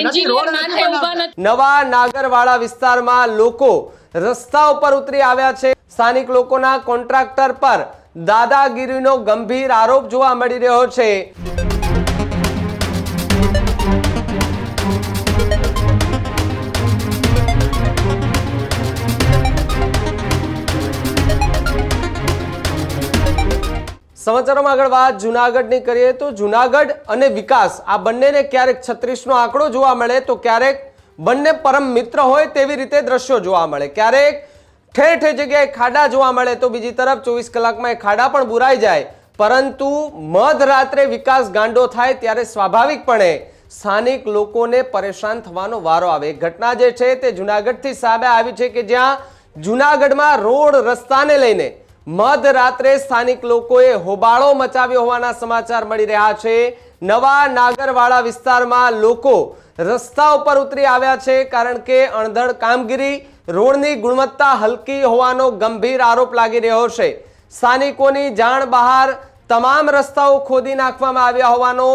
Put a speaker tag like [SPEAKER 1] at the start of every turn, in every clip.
[SPEAKER 1] એટલી રોડ
[SPEAKER 2] નવા નાગરવાડા વિસ્તારમાં લોકો રસ્તા ઉપર ઉતરી આવ્યા છે. સ્થાનિક લોકોના કોન્ટ્રાક્ટર પર દાદાગીરીનો ગંભીર આરોપ જોવા મળી રહ્યો છે. સમાચારોમાં આગળ વાત. જુનાગઢની કરીએ તો જુનાગઢ અને વિકાસ, આ બંનેને ક્યારેક છત્રીસનો આંકડો જોવા મળે, તો ક્યારેક બંને પરમ મિત્ર હોય તેવી રીતે દ્રશ્યો જોવા મળે. ક્યારેક ઠેર ઠેર જગ્યાએ ખાડા જોવા મળે, તો બીજી તરફ ચોવીસ કલાકમાં એ ખાડા પણ બુરાઈ જાય. પરંતુ મધરાત્રે વિકાસ ગાંડો થાય ત્યારે સ્વાભાવિકપણે સ્થાનિક લોકોને પરેશાન થવાનો વારો આવે. ઘટના જે છે તે જુનાગઢથી સામે આવી છે કે જ્યાં જુનાગઢમાં રોડ રસ્તાને લઈને મધરાત્રે સ્થાનિક લોકોએ હોબાળો મચાવ્યો હોવાના સમાચાર મળી રહ્યા છે. નવા નાગરવાળા વિસ્તારમાં લોકો રસ્તા ઉપર ઉતરી આવ્યા છે કારણ કે અણધડ કામગીરી, રોડની ગુણવત્તા હલકી હોવાનો ગંભીર આરોપ લાગી રહ્યો છે. સ્થાનિકોની જાણ બહાર તમામ રસ્તાઓ ખોદી નાખવામાં આવ્યા હોવાનો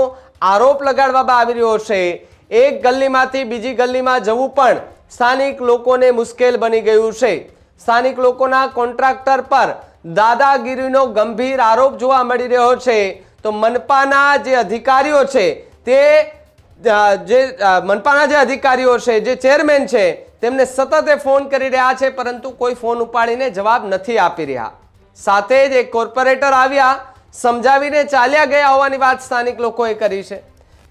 [SPEAKER 2] આરોપ લગાડવામાં આવી રહ્યો છે. એક ગલીમાંથી બીજી ગલીમાં જવું પણ સ્થાનિક લોકોને મુશ્કેલ બની ગયું છે. સ્થાનિક લોકોના કોન્ટ્રાક્ટર પર દાદાગીરીનો ગંભીર આરોપ જોવા મળી રહ્યો છે. તો મનપાના જે અધિકારીઓ છે, તે જે મનપાના જે અધિકારીઓ છે, જે ચેરમેન છે, તેમને સતત ફોન કરી રહ્યા છે, પરંતુ કોઈ ફોન ઉપાડીને જવાબ નથી આપી રહ્યા. સાથે જ એક કોર્પોરેટર આવ્યા, સમજાવીને ચાલ્યા ગયા હોવાની વાત સ્થાનિક લોકોએ કરી છે.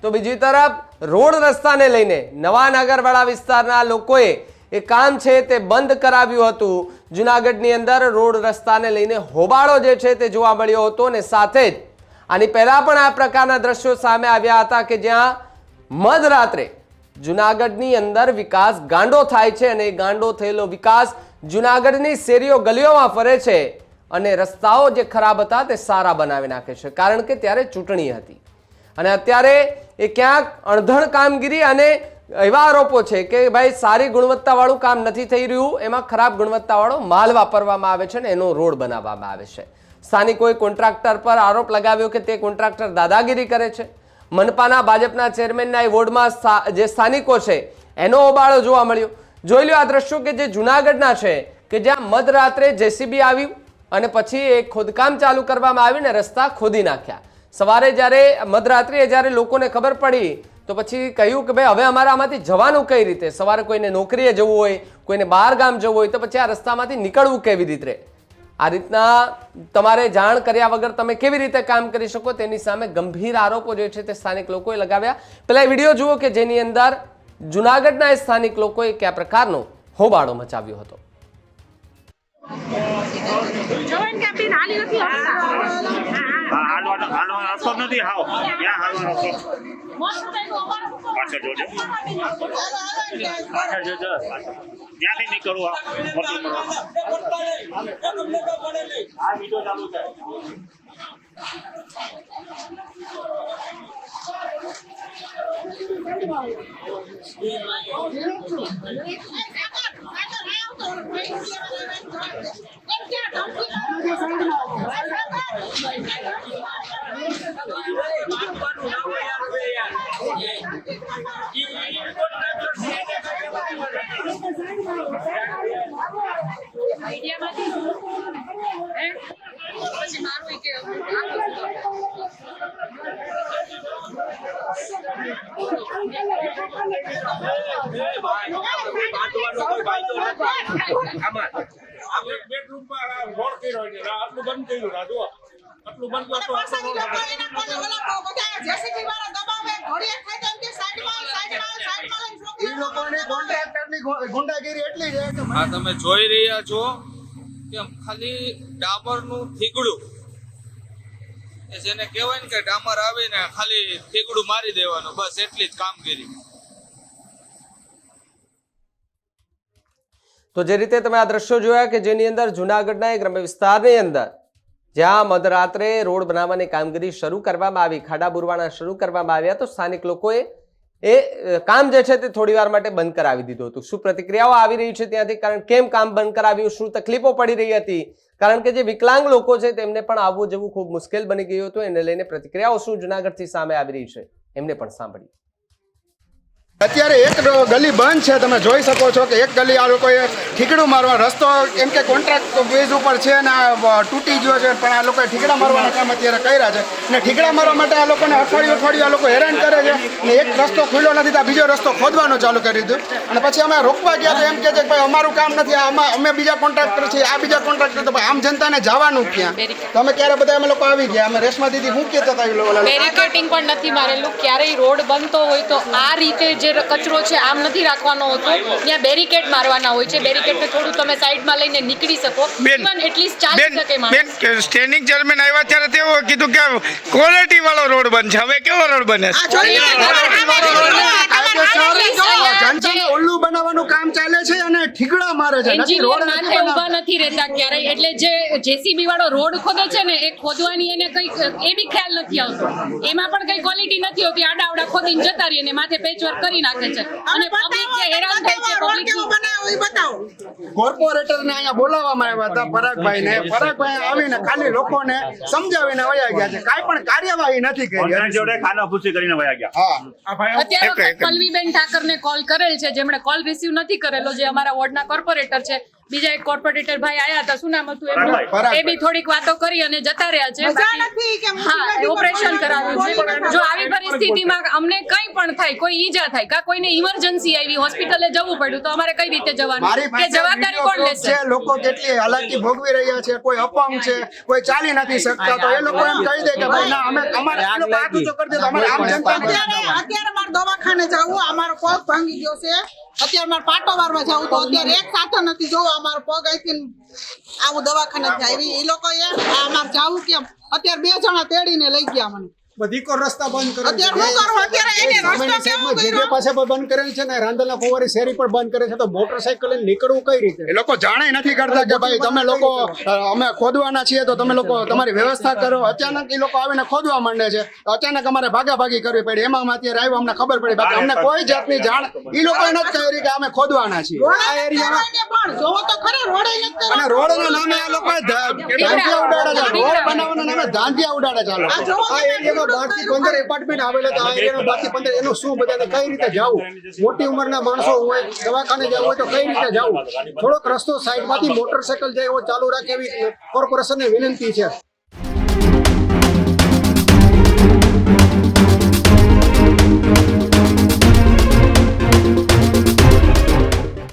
[SPEAKER 2] તો બીજી તરફ, રોડ રસ્તાને લઈને નવા નાગરવાડા વિસ્તારના લોકોએ એ કામ છે તે બંધ કરાવ્યું હતું. જુનાગઢની અંદર રોડ રસ્તાને લઈને હોબાળો જે છે તે જોવા મળ્યો હતો અને સાથે જ આની પહેલાં પણ આ પ્રકારના દ્રશ્યો સામે આવ્યા હતા કે જ્યાં મધરાત્રે જુનાગઢની અંદર વિકાસ ગાંડો થાય છે અને એ ગાંડો થયેલો વિકાસ જુનાગઢની શેરીઓ ગલીઓમાં ફરે છે અને રસ્તાઓ જે ખરાબ હતા તે સારા બનાવી નાખે છે. કારણ કે ત્યારે ચૂંટણી હતી. અને અત્યારે એ ક્યાંક અણધણ કામગીરી અને એવા આરોપો છે કે ભાઈ સારી ગુણવત્તાવાળું કામ નથી થઈ રહ્યું, એમાં ખરાબ ગુણવત્તાવાળો માલ વાપરવામાં આવે છે ને એનો રોડ બનાવવામાં આવે છે. સ્થાનિકોએ કોન્ટ્રાક્ટર પર આરોપ લગાવ્યો કે તે કોન્ટ્રાક્ટર દાદાગીરી કરે છે. મનપાના ભાજપના ચેરમેનના એ વોર્ડમાં જે સ્થાનિકો છે, એનો ઓબાળો જોવા મળ્યો. જોઈ લો આ દ્રશ્યો કે જે જુનાગઢના છે, કે જ્યાં મધરાત્રે જેસીબી આવ્યું અને પછી એ ખોદકામ ચાલુ કરવામાં આવ્યું ને રસ્તા ખોદી નાખ્યા. સવારે જ્યારે, મધરાત્રિએ જ્યારે લોકોને ખબર પડી તો પછી કહ્યું કે ભાઈ હવે અમારે આમાંથી જવાનું કઈ રીતે? સવારે કોઈને નોકરીએ જવું હોય કોઈને બહાર ગામ જવું હોય તો પછી આ રસ્તામાંથી નીકળવું કેવી રીતે? આ રીતના તમારે જાણ કર્યા વગર તમે કેવી રીતે કામ કરી શકો? તેની સામે ગંભીર આરોપો જે છે તે સ્થાનિક લોકોએ લગાવ્યા. પેલા એ વીડિયો જુઓ કે જેની અંદર જુનાગઢના એ સ્થાનિક લોકોએ કયા પ્રકારનો હોબાળો મચાવ્યો હતો.
[SPEAKER 3] જવાન કે આપીને હાલી નથી આપતા.
[SPEAKER 4] હા હાલવાનો હાલવાનો રસ્તો જ નથી હાવ ક્યાં હાલવાનો રસ્તો
[SPEAKER 3] મોટું થાય તો અમારું શું કરવાનું?
[SPEAKER 4] પાછળ જોજો
[SPEAKER 3] હાલો, હાલો, કે
[SPEAKER 4] પાછળ જોજો પાછળ. ક્યાંથી નીકળવું આ મોટી મળવા આ વીડિયો ચાલુ છે
[SPEAKER 3] પછી મારું કે
[SPEAKER 4] બેડરૂમમાં રોડ કર્યો છે. આટલું બંધ કર્યું. રાજુ આટલું બંધ
[SPEAKER 3] અને પાછા ઈ લોકો એના કોને ઓલા બધા JCB વાળા દબાવે ઘોડિયા થાય તો એમ કે સાઈડમાં સાઈડમાં સાઈડમાં લઈને
[SPEAKER 1] ઈ
[SPEAKER 3] છોકરાઓને
[SPEAKER 1] લોકોની કોન્ટ્રાક્ટરની ગુ- ગુંડાગીરી એટલી છે કે
[SPEAKER 5] આ તમે જોઈ રહ્યા છો કે ખાલી ડામરનું થીગડું. એ જેને કહેવાય ને કે ડામર આવીને ખાલી થીગડું મારી દેવાનું બસ એટલી જ કામગીરી.
[SPEAKER 2] તો જે રીતે તમે આ દ્રશ્યો જોયા કે જેની અંદર જુનાગઢના એક ગ્રામ્ય વિસ્તારની અંદર જ્યાં મધરાત્રે રોડ બનાવવાની કામગીરી શરૂ કરવામાં આવી ખાડા બુરવાના શરૂ કરવામાં આવ્યા તો સ્થાનિક લોકોએ એ કામ જે છે તે થોડી વાર માટે બંધ કરાવી દીધું હતું. શું પ્રતિક્રિયાઓ આવી રહી છે ત્યાંથી? કારણ કેમ કામ બંધ કરાવ્યું? શું તકલીફો પડી રહી હતી? કારણ કે જે વિકલાંગ લોકો છે તેમને પણ આવવું જવું ખૂબ મુશ્કેલ બની ગયું હતું. એને લઈને પ્રતિક્રિયાઓ શું જુનાગઢથી સામે આવી રહી છે? એમને પણ સાંભળી
[SPEAKER 1] અત્યારે એક ગલી બંધ છે તમે જોઈ શકો છો કે એક ગલી આ લોકોએ ઠીકડું મારવા રસ્તો એમ કે કોન્ટ્રાક્ટ બેઝ ઉપર છે ને તૂટી ગયો છે પણ આ લોકોએ ઠીકડા મારવાના કામ અત્યારે કર્યા છે. ને ઠીકડા મારવા માટે આ લોકોને અઠવાડિયું અઠવાડિયું આ લોકો હેરાન કરે છે ને એક રસ્તો ખુલ્લો નથી તો બીજો રસ્તો ખોદવાનો ચાલુ કરી દીધું. અને પછી અમે રોકવા ગયા તો એમ કે છે કે ભાઈ અમારું કામ નથી આમાં અમે બીજા કોન્ટ્રાક્ટર છીએ આ બીજા કોન્ટ્રાક્ટર તો ભાઈ આમ જનતાને જવાનું ક્યાં? તો અમે ક્યારે બધા અમે લોકો આવી ગયા અમે રેશમા દીદી શું કહેતા હતા
[SPEAKER 6] બેરિકેટિંગ પણ નથી મારેલું ક્યારેય રોડ બનતો હોય તો આ રીતે જે કચરો છે આમ નથી રાખવાનો હોતો ત્યાં બેરિકેડ મારવાના હોય છે. બેરિકેડને થોડું તમે સાઈડમાં લઈને નીકળી શકો.
[SPEAKER 7] બેન,
[SPEAKER 6] એટલીસ્ટ ચાલી શકે
[SPEAKER 7] બેન સ્ટેન્ડિંગ ચેરમેન આવ્યા ત્યારે તેઓ કીધું કે ક્વોલિટી વાળો રોડ બનશે. હવે કેવો રોડ બને? છે
[SPEAKER 3] આ
[SPEAKER 1] ઓલ્લુ બનાવવાનું કામ ચાલે છે અને ઠીકડા મારે છે નથી રોડ
[SPEAKER 6] માથે ઊભા નથી રહેતા ક્યારેય. એટલે જે જેસીબી વાળો રોડ ખોદે છે ને એ ખોદવાની એને કઈ એ બી ખ્યાલ નથી આવતો. એમાં પણ કઈ ક્વોલિટી નથી હોતી. આડા આવડા ખોદીને જતા રહીને માથે પેચવર્ક કરી નાખે છે. અને પબ્લિક જે હેરાન થાય છે
[SPEAKER 3] પબ્લિક કેવો બનાવ્યો એ બતાવો.
[SPEAKER 1] કોર્પોરેટરને અહીંયા બોલાવવામાં આવ્યા હતા પરાગભાઈને. પરાગભાઈ આવીને ખાલી લોકોને સમજાવીને વયા ગયા છે. કાઈ પણ કાર્યવાહી નથી કરી.
[SPEAKER 4] જોડે ખાના ફૂસી કરીને વયા ગયા.
[SPEAKER 1] હા.
[SPEAKER 7] એક-
[SPEAKER 6] પલ્લવીબેન ઠાકરને કોલ કરેલ છે, જેમણે કોલ રિસીવ નથી કરેલો, જે અમારા વોર્ડના કોર્પોરેટર છે બીજા એક કોર્પોરેટર ભાઈ આયા હતા શું નામ હતું એમનું? એ બી થોડીક વાતો કરી અને જતા રહ્યા છે. હા ઓપરેશન કરાવ્યું છે. જો આવી પરિસ્થિતિમાં અમને કંઈ પણ થાય કોઈ ઈજા થાય કા કોઈને ઇમરજન્સી આવી હોસ્પિટલે જવું પડ્યું તો અમારે કઈ રીતે જવાનું? કે જવાબદારી કોણ લેશે?
[SPEAKER 1] લોકો કેટલી હાલાકી ભોગવી રહ્યા છે કોઈ અપંગ છે કોઈ ચાલી નથી શકતા તો એ લોકો એમ કહી દે કે ભાઈ ના અમે અમારે આ લોકો હાથ ઊંચો કરી દે તો અમારે આમ જનતા
[SPEAKER 3] અત્યારે અત્યારે મારે દવાખાને જવું અમારો મારો પગ ભાંગી ગયો છે. અત્યારે મારે પાટો વારવા જવું તો અત્યારે એક સાથે નથી જોવો અમારો પગ અહીંથી આવું દવાખાને આવી. એ લોકોએ આ અમારે જવું કેમ? અત્યારે બે જણા તેડીને લઈ ગયા મને.
[SPEAKER 8] બધી કો રસ્તા બંધ કરે છે.
[SPEAKER 3] અત્યારે શું કરવું અત્યારે એને રસ્તો કેવો કર્યો?
[SPEAKER 8] જગ્યા પાસે બંધ કરેલ છે ને રાંદલના ફુવારી શેરી પર બંધ કરે છે તો મોટરસાઇકલ નીકળવું કઈ રીતે?
[SPEAKER 1] એ લોકો જાણે નથી કરતા કે ભાઈ તમે લોકો અમે ખોદવાના છીએ તો તમે લોકો તમારી વ્યવસ્થા કરો. અચાનક એ લોકો આવીને ખોદવા માંડે છે. અચાનક અમારે ભાગાભાગી કરવી પડી. એમાં અત્યારે આવ્યો અમને ખબર પડી. બાકી અમને કોઈ જાતની જાણ એ લોકોએ નથી કહી કે અમે ખોદવાના છીએ.
[SPEAKER 3] આ જ પણ જોવો તો ખરા રોડ નથી
[SPEAKER 1] અને. રોડના નામે આ લોકો ધાંધિયા ઉડાડે છે. રોડ બનાવવાના નામે ધાંધિયા ઉડાડે છે આ લોકો.
[SPEAKER 8] એરિયામાં બારથી પંદર એપાર્ટમેન્ટ આવેલા હતા. આ એરિયામાં બાર પંદર એનું શું બધાને કઈ રીતે જવું? મોટી ઉંમરના માણસો હોય, દવાખાને જવું હોય તો કઈ રીતે જવું? થોડોક રસ્તો સાઈડમાંથી મોટરસાયકલ જાય એવો ચાલુ રાખે એવી કોર્પોરેશનને વિનંતી છે.